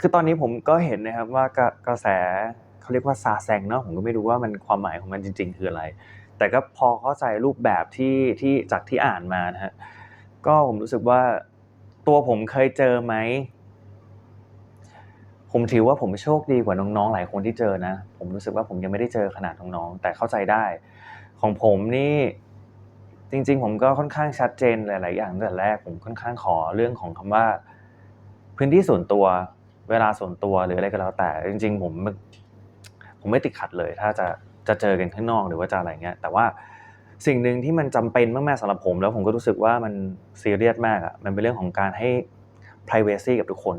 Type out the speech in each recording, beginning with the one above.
คือตอนนี้ผมก็เห็นนะครับว่ากระกระแสเขาเรียกว่าซาแซงเนาะผมก็ไม่รู้ว่ามันความหมายของมันจริง ๆ คืออะไร แต่ก็พอเข้าใจรูปแบบที่ที่จากที่อ่านมานะฮะก็ผมรู้สึกว่าตัวผมเคยเจอไหมผมถือว่าผมโชคดีกว่าน้องๆ หลายคนที่เจอนะ ผมรู้สึกว่าผมยังไม่ได้เจอขนาดน้องๆแต่เข้าใจได้ ของผมนี่จริง ๆ ผมก็ค่อนข้างชัดเจนหลาย ๆ อย่างตั้งแต่แรกผมค่อนข้างขอเรื่องของคำว่า พื้นที่ส่วนตัว เวลาส่วนตัวหรืออะไรก็แล้ว แต่จริง ๆ ผมผมไม่ติดขัดเลย ถ้าจะจะเจอกันข้างนอกหรือว่าจะอะไรเงี้ย แต่ว่าสิ่งหนึ่งที่มันจำเป็นมากๆสำหรับผม แล้วผมก็รู้สึกว่ามันซีเรียสมากอะมันเป็นเรื่องของการให้ privacy กับทุกคน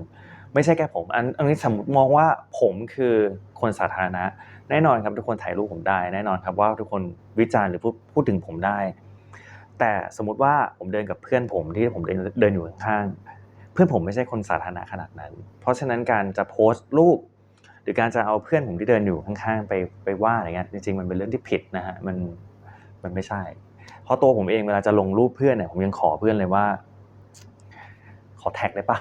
ไม่ใช่แค่ผม อันอันนี้สมมติมองว่าผมคือคนสาธารณะ แน่นอนครับทุกคนถ่ายรูปผมได้ แน่นอนครับว่าทุกคนวิจารณ์หรือพูดพูดถึงผมได้ แต่สมมติว่าผมเดินกับเพื่อนผมที่ผมเดินเดินอยู่ข้างๆ เพื่อนผมไม่ใช่คนสาธารณะขนาดนั้น เพราะฉะนั้นการจะโพสต์รูป หรือการจะเอาเพื่อนผมที่เดินอยู่ข้างๆไปไปว่าอะไรเงี้ยจริงๆมันเป็นเรื่องที่ผิดนะฮะมันมันไม่ใช่ เพราะตัวผมเองเวลาจะลงรูปเพื่อนเนี่ยผมยังขอเพื่อนเลยว่า ขอแท็กได้ปะ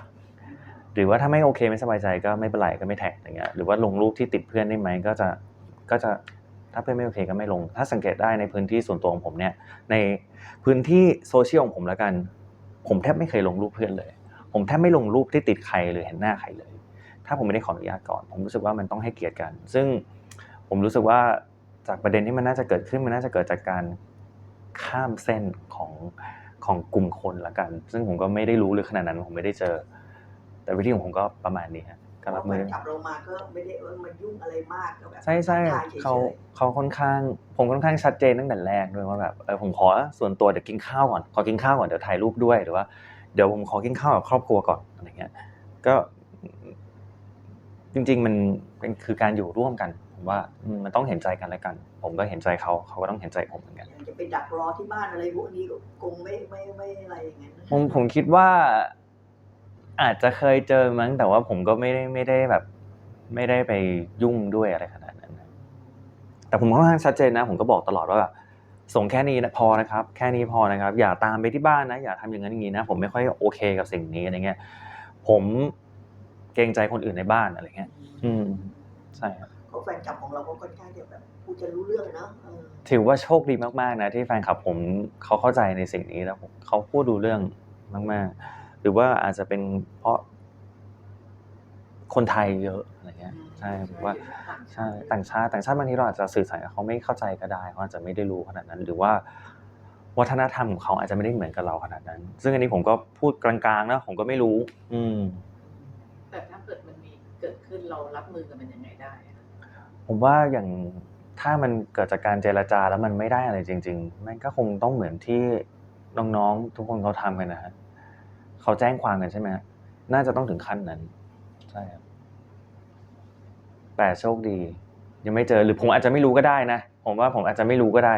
หรือว่าถ้าไม่โอเคไม่สบายใจก็ไม่เป็นไรก็ไม่แท็กอย่างเงี้ยหรือว่าลงรูปที่ติดเพื่อนได้ไหมก็จะก็จะถ้าเพื่อนไม่โอเคก็ไม่ลง ถ้าสังเกตได้ในพื้นที่ส่วนตัวของผมเนี่ยในพื้นที่โซเชียลของผมแล้วกัน ผมแทบไม่เคยลงรูปเพื่อนเลย ผมแทบไม่ลงรูปที่ติดใครเลยเห็นหน้าใครเลย ถ้าผมไม่ได้ขออนุญาตก่อน ผมรู้สึกว่ามันต้องให้เกียรติกัน ซึ่งผมรู้สึกว่าจากประเด็นที่มันน่าจะเกิดขึ้นมันน่าจะเกิดจากการข้ามเส้นของของกลุ่มคนละกัน ซึ่งผมก็ไม่ได้รู้เลยขนาดนั้นผมไม่ได้เจอ แต่วิธีของผมก็ประมาณนี้ฮะก็รับมือจับเรามาก็ไม่ได้เออมายุ่งอะไรมากก็แบบใช่ใช่ทักทยฉยๆเขาเขาค่อนข้าง ผมค่อนข้างชัดเจนตั้งแต่แรกด้วยว่าแบบเออผมขอส่วนตัวเดี๋ยวกินข้าวก่อนขอกินข้าวก่อนเดี๋ยวถ่ายรูปด้วยหรือว่า เดี๋ยวผมขอกินข้าวกับครอบครัวก่อนอะไรเงี้ยก็จริง ๆ มันเป็นคือการอยู่ร่วมกันผมว่าอืมมันต้องเห็นใจกันและกัน ผมก็เห็นใจเขาเขาก็ต้องเห็นใจผมเหมือนกันจะไปดักรอที่บ้านอะไรพวกนี้ก็คงไม่ไม่ไม่อะไรอย่างนั้นนะผมผมคิดว่า อาจจะเคยเจอมั้งแต่ว่าผมก็ไม่ได้ไม่ได้แบบ ไม่ได้ไปยุ่งด้วยอะไรขนาดนั้นนะแต่ผมค่อนข้างชัดเจนนะ ผมก็บอกตลอดว่าแบบ ส่งแค่นี้นะพอนะครับ แค่นี้พอนะครับ อย่าตามไปที่บ้านนะ อย่าทำอย่างนั้นอย่างนี้นะ ผมไม่ค่อยโอเคกับสิ่งนี้อะไรเงี้ย ผมเกรงใจคนอื่นในบ้านอะไรเงี้ย อืม ใช่ครับเขาแฟนคลับของเราก็ค่อนข้างจะแบบพูดจะรู้เรื่องเนาะเออถือว่าโชคดีมากๆนะที่แฟนคลับผมเขาเข้าใจในสิ่งนี้แล้วผมเขาพูดดูเรื่องมาก ๆ หรือว่าอาจจะเป็นเพราะ คนไทยเยอะอะไรเงี้ยใช่ผมว่าใช่ต่างชาติต่างชาติบางทีเราอาจจะสื่อสารกับเขาไม่เข้าใจก็ได้เขาอาจจะไม่ได้รู้ขนาดนั้น หรือว่า วัฒนธรรมของเขาอาจจะไม่ได้เหมือนกับเราขนาดนั้น ซึ่งอันนี้ผมก็พูดกลางๆนะผมก็ไม่รู้ อืม แต่ถ้าเกิดมันมีเกิดขึ้นเรารับมือกับมันยังไงได้อะผมว่าอย่างถ้ามันเกิดจากการเจรจาแล้วมันไม่ได้อะไรจริง ๆ มันก็คงต้องเหมือนที่น้องๆทุกคนเขาทำกันนะฮะเขาแจ้งความกันใช่ไหมฮะน่าจะต้องถึงขั้นนั้น ใช่ครับแต่โชคดี ยังไม่เจอหรือผมอาจจะไม่รู้ก็ได้นะผมว่าผมอาจจะไม่รู้ก็ได้